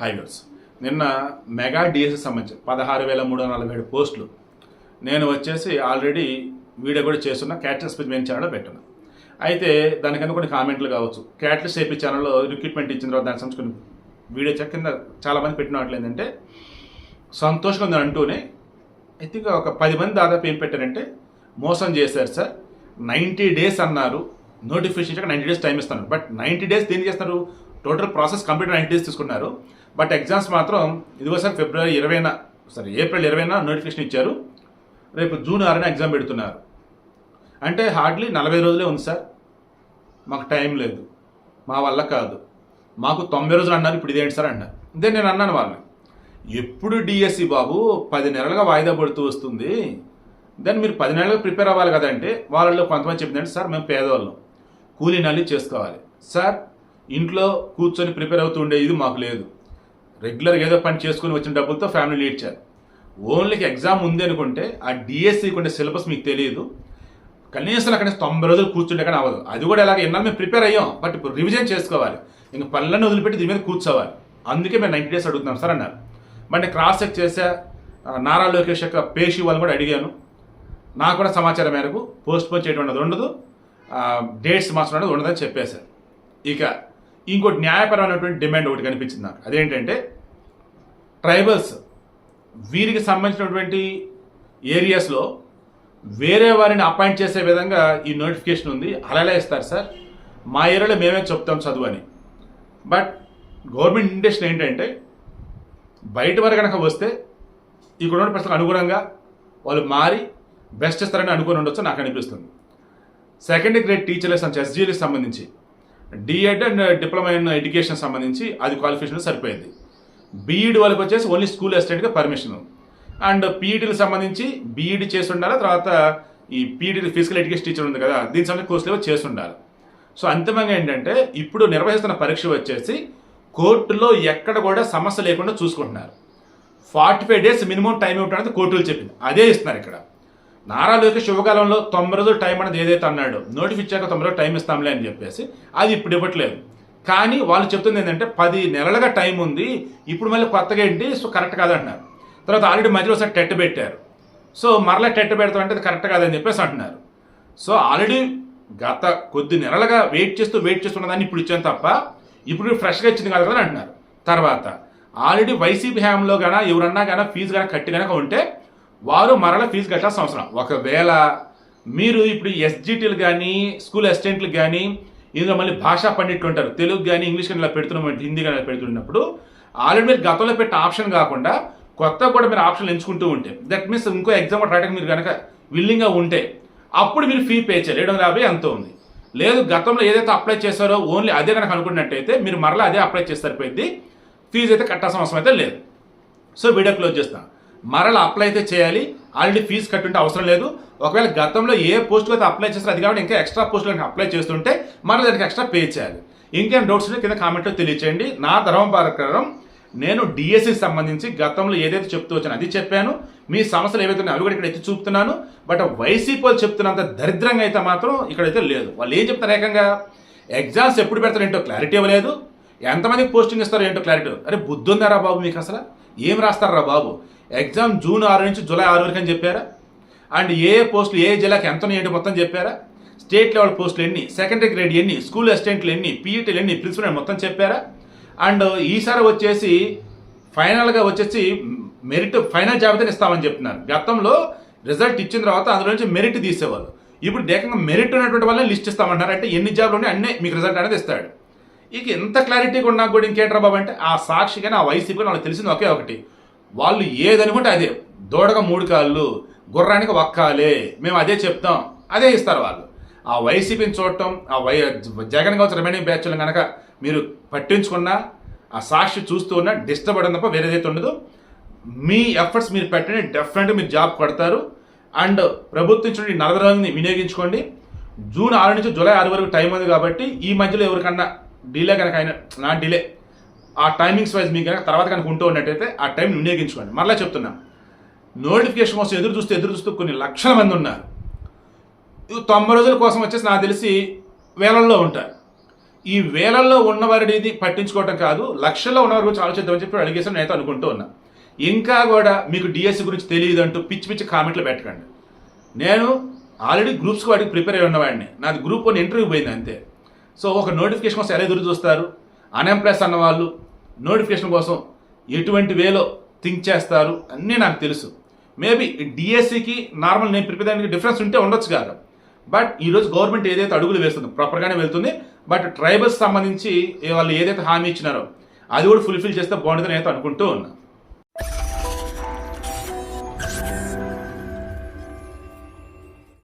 Highways నిన్న mega DSC సంబంధించి పదహారు వేల మూడు వందల నలభై ఏడు పోస్టులు. నేను వచ్చేసి ఆల్రెడీ వీడియో కూడా చేస్తున్న క్యాటర్ స్పీచ్ మెయిన్ ఛానల్లో పెట్టాను. అయితే దానికన్నా కొన్ని కామెంట్లు కావచ్చు. క్యాటలిస్ట్ ఏపీ ఛానల్లో రిక్రూట్మెంట్ ఇచ్చిన తర్వాత దానికి సంబంధించి కొన్ని వీడియో చెక్ కింద చాలామంది పెట్టిన వాటిలో ఏంటంటే సంతోషంగా ఉందని అంటూనే ఐ థింక్ ఒక పది మంది దాదాపు ఏం పెట్టారంటే మోసం చేశారు సార్. నైంటీ డేస్ అన్నారు. నోటిఫికేషన్ ఇచ్చాక నైంటీ డేస్ టైం ఇస్తున్నారు. బట్ నైంటీ డేస్ దేనికి చేస్తున్నారు? Total process complete nine days తీసుకున్నారు. బట్ ఎగ్జామ్స్ మాత్రం ఇదిగో ఫిబ్రవరి ఇరవైన సారీ ఏప్రిల్ ఇరవైన నోటిఫికేషన్ ఇచ్చారు. రేపు జూన్ ఆరున ఎగ్జామ్ పెడుతున్నారు. అంటే హార్డ్లీ నలభై రోజులే ఉంది సార్. మాకు టైం లేదు. మా వల్ల కాదు. మాకు తొంభై రోజులు అన్నారు ఇప్పుడు ఇదేంటి సార్ అన్నారు. ఇదే నేను అన్నాను వాళ్ళని. ఎప్పుడు డిఎస్సి బాబు పది నెలలుగా వాయిదా పడుతూ వస్తుంది. దాన్ని మీరు పది నెలలుగా ప్రిపేర్ అవ్వాలి కదంటే వాళ్ళలో కొంతమంది చెప్పిందంటే సార్ మేము పేదవాళ్ళం. కూలీ నల్లి చేసుకోవాలి. సార్ ఇంట్లో కూర్చొని ప్రిపేర్ అవుతూ ఉండే ఇది మాకు లేదు. రెగ్యులర్గా ఏదో పని చేసుకుని వచ్చిన డబ్బులతో ఫ్యామిలీ లీడ్ ఓన్లీకి ఎగ్జామ్ ఉంది అనుకుంటే ఆ డిఎస్సికి ఉండే సిలబస్ మీకు తెలియదు. కనీసం అక్కడ తొంభై రోజులు కూర్చుంటే కానీ అవ్వదు. అది కూడా ఎలాగ ఎన్నాళ్ళు మేము ప్రిపేర్ అయ్యాం బట్ ఇప్పుడు రివిజన్ చేసుకోవాలి. ఇంకా పనులను వదిలిపెట్టి దీని మీద కూర్చోవాలి. అందుకే మేము నైంటీ డేస్ అడుగుతున్నాం సార్ అన్నారు. నేను క్రాస్ చెక్ చేసా నారా లోకేష్ యొక్క పేషి వాళ్ళని కూడా అడిగాను. నాకు కూడా సమాచారం మేరకు పోస్ట్ పోన్ చేయడం ఉండదు. డేట్స్ మార్చడం అనేది ఉండదని చెప్పేశారు. ఇక ఇంకోటి న్యాయపరమైనటువంటి డిమాండ్ ఒకటి కనిపించింది నాకు. అదేంటంటే ట్రైబల్స్ వీరికి సంబంధించినటువంటి ఏరియాస్లో వేరే వారిని అపాయింట్ చేసే విధంగా ఈ నోటిఫికేషన్ ఉంది. అలాగే ఇస్తారు సార్. మా ఏరియాలో మేమే చెప్తాం చదువు అని. బట్ గవర్నమెంట్ ఇంటెన్షన్ ఏంటంటే బయట వారు కనుక వస్తే ఇక్కడ ఉన్న ప్రశ్నలకు అనుగుణంగా వాళ్ళు మారి బెస్ట్ ఇస్తారని అనుకుని ఉండొచ్చు నాకు అనిపిస్తుంది. సెకండ్ గ్రేడ్ టీచర్లకు సంబంధించి ఎస్జీలకు సంబంధించి DEd and diploma in education సంబంధించి అది క్వాలిఫికేషన్ సరిపోయింది. బీఈడి వాళ్ళకి వచ్చేసి ఓన్లీ స్కూల్ అసిస్టెంట్గా పర్మిషన్ అండ్ పీఈడీకి సంబంధించి బీఈడి చేసి ఉండాలి తర్వాత ఈ పీఈడి ఫిజికల్ ఎడ్యుకేషన్ టీచర్ ఉంది కదా దీని సంబంధించి కోర్సులు చేసి ఉండాలి సో అంతిమంగా ఏంటంటే ఇప్పుడు నిర్వహిస్తున్న పరీక్ష వచ్చేసి కోర్టులో ఎక్కడ కూడా సమస్య లేకుండా చూసుకుంటున్నారు. Forty five days minimum time ఇవ్వడానికి కోర్టులు చెప్పింది. అదే ఇస్తున్నారు ఇక్కడ. నారా లోకేష్ శుభకాలంలో తొంభై రోజులు టైం అనేది ఏదైతే అన్నాడు నోటిఫ్ ఇచ్చాక తొంభై రోజులు టైం ఇస్తాంలే అని చెప్పేసి అది ఇప్పుడు ఇవ్వట్లేదు. కానీ వాళ్ళు చెప్తుంది ఏంటంటే పది నెలలుగా టైం ఉంది ఇప్పుడు మళ్ళీ కొత్తగా ఏంటి? సో కరెక్ట్ కాదంటున్నారు తర్వాత ఆల్రెడీ మధ్యలో ఒకసారి టెట్ పెట్టారు. సో మరలా టెట్ పెడతాం అంటే అది కరెక్ట్ కాదని చెప్పేసి అంటున్నారు. సో ఆల్రెడీ గత కొద్ది నెలలుగా వెయిట్ చేస్తూ వెయిట్ చేస్తున్న దాన్ని ఇప్పుడు ఇచ్చాను తప్ప ఇప్పుడు ఫ్రెష్గా ఇచ్చింది కాదు కదా అంటున్నారు. తర్వాత ఆల్రెడీ వైసీపీ హ్యామ్లో కానీ ఎవరన్నా కానీ ఫీజు కానీ కట్టి గనక ఉంటే వారు మరల ఫీజు కట్టాల్సిన అవసరం. ఒకవేళ మీరు ఇప్పుడు ఎస్జిటీలు కానీ స్కూల్ అసిస్టెంట్లు కానీ ఇందులో మళ్ళీ భాషా పండిట్లు ఉంటారు. తెలుగు కానీ ఇంగ్లీష్ కానీ ఇలా పెడుతున్నాం హిందీ కానీ ఇలా పెడుతున్నప్పుడు ఆల్రెడీ మీరు గతంలో పెట్టిన ఆప్షన్ కాకుండా కొత్త కూడా మీరు ఆప్షన్ ఎంచుకుంటూ ఉంటే దట్ మీన్స్ ఇంకో ఎగ్జామ్ రాయడానికి మీరు కనుక విల్లింగ్గా ఉంటే అప్పుడు మీరు ఫీ పే చేయాలి. ఏడు వందల యాభై ఎంతో ఉంది. లేదు గతంలో ఏదైతే అప్లై చేశారో ఓన్లీ అదే కనుక అనుకున్నట్టయితే మీరు మరలా అదే అప్లై చేసి సరిపోయింది ఫీజు అయితే కట్టాల్సిన అవసరం అయితే లేదు. సో వీడియో క్లోజ్ చేస్తాను మరలా అప్లై అయితే చేయాలి. ఆల్రెడీ ఫీజు కట్టుంటే అవసరం లేదు. ఒకవేళ గతంలో ఏ పోస్ట్కి అయితే అప్లై చేస్తారో అది కాబట్టి ఇంకా ఎక్స్ట్రా పోస్టులు అప్లై చేస్తుంటే మరలా దానికి ఎక్స్ట్రా పే చేయాలి. ఇంకేం డౌట్స్ ఉంటే కింద కామెంట్లో తెలియచేయండి. నా ధర్మం ప్రకారం నేను డిఎస్సికి సంబంధించి గతంలో ఏదైతే చెప్తూ వచ్చాను అది చెప్పాను. మీ సమస్యలు ఏవైతే ఉన్నాయో అవి కూడా ఇక్కడ ఎత్తి చూపుతున్నాను. బట్ వైసీపీ వాళ్ళు చెప్తున్నంత దరిద్రంగా అయితే మాత్రం ఇక్కడైతే లేదు. వాళ్ళు ఏం చెప్తారు ఏకంగా? ఎగ్జామ్స్ ఎప్పుడు పెడతారు ఏంటో క్లారిటీ ఇవ్వలేదు. ఎంతమందికి పోస్టింగ్ ఇస్తారో ఏంటో క్లారిటీ అరే బుద్ధి ఉందారా బాబు మీకు అసలు? ఏం రాస్తారా బాబు? ఎగ్జామ్ జూన్ ఆరు నుంచి జూలై ఆరు వరకు అని చెప్పారా? అండ్ ఏ పోస్టులు ఏ జిల్లాకి ఎంత ఏంటి మొత్తం చెప్పారా? స్టేట్ లెవెల్ పోస్టులు ఎన్ని సెకండరీ గ్రేడ్ ఎన్ని స్కూల్ అసిస్టెంట్లు ఎన్ని పీఈటీలు ఎన్ని ప్రిన్సిపల్ మొత్తం చెప్పారా? అండ్ ఈసారి వచ్చేసి ఫైనల్గా వచ్చేసి మెరిట్ ఫైనల్ జాబితాని ఇస్తామని చెప్తున్నారు. గతంలో రిజల్ట్ ఇచ్చిన తర్వాత అందులో నుంచి మెరిట్ తీసేవాళ్ళు. ఇప్పుడు ఏకంగా మెరిట్ ఉన్నటువంటి వాళ్ళని లిస్ట్ ఇస్తామంటారు అంటే ఎన్ని జాబ్లు ఉన్నాయి అన్నీ మీకు రిజల్ట్ అనేది ఇస్తాడు. ఇక ఎంత క్లారిటీగా ఉన్నా కూడా ఇంకేంట్రా బాబు అంటే ఆ సాక్షిగానే ఆ వైసీపీ కానీ వాళ్ళకి తెలిసింది ఒకే ఒకటి. వాళ్ళు ఏదనుకుంటే అదే. దూడగా మూడు కాళ్ళు గుర్రానికి ఒక్కాలే మేము అదే చెప్తాం. అదే ఇస్తారు వాళ్ళు. ఆ వైసీపీని చూడటం ఆ వై జగన్ కావచ్చు రిమైనింగ్ బ్యాచ్లను కనుక మీరు పట్టించుకున్నా ఆ సాక్షి చూస్తూ ఉన్నా డిస్టర్బ్ అవ్వడం తప్ప వేరేదైతే ఉండదు మీ ఎఫర్ట్స్ మీరు పెట్టండి. డెఫినెట్గా మీరు జాబ్ కొడతారు. అండ్ ప్రభుత్వం నుండి నలభై రోజులని వినియోగించుకోండి. జూన్ ఆరు నుంచి జూలై ఆరు వరకు టైం ఉంది కాబట్టి ఈ మధ్యలో ఎవరికన్నా డిలే కనుక అయినా నా డిలే ఆ టైమింగ్స్ వైజ్ మీకు కనుక తర్వాత కనుక ఉంటూ ఉన్నట్టయితే ఆ టైం వినియోగించుకోండి. మరలా చెప్తున్నా. నోటిఫికేషన్ కోసం ఎదురు చూస్తూ ఎదురు చూస్తూ కొన్ని లక్షల మంది ఉన్నారు. తొంభై రోజుల కోసం వచ్చేసి నాకు తెలిసి వేలల్లో ఉంటారు. ఈ వేలల్లో ఉన్నవారిని పట్టించుకోవటం కాదు లక్షల్లో ఉన్నవారి గురించి ఆలోచిద్దామని చెప్పి అడిగేసాను నేనైతే అనుకుంటూ ఉన్నా. ఇంకా కూడా మీకు డిఎస్సి గురించి తెలియదు అంటూ పిచ్చి పిచ్చి కామెంట్లు పెట్టకండి. నేను ఆల్రెడీ గ్రూప్స్కి వాటికి ప్రిపేర్ అయి ఉన్నవాడిని. నాది గ్రూప్ వన్ ఇంటర్వ్యూ పోయింది అంతే. సో ఒక నోటిఫికేషన్ కోసం ఎలా ఎదురు చూస్తారు? అన్ఎంప్లాయ్స్ అన్న వాళ్ళు నోటిఫికేషన్ కోసం ఎటువంటి వేలో థింక్ చేస్తారు అన్నీ నాకు తెలుసు. మేబీ డిఎస్సికి నార్మల్ నేను ప్రిపేర్ దానికి డిఫరెన్స్ ఉంటే ఉండొచ్చు కాదు. బట్ ఈరోజు గవర్నమెంట్ ఏదైతే అడుగులు వేస్తుందో ప్రాపర్గానే వెళ్తుంది. బట్ ట్రైబల్స్ సంబంధించి వాళ్ళు ఏదైతే హామీ ఇచ్చినారో అది కూడా ఫుల్ఫిల్ చేస్తే బాగుంటుందని అయితే అనుకుంటూ ఉన్నాను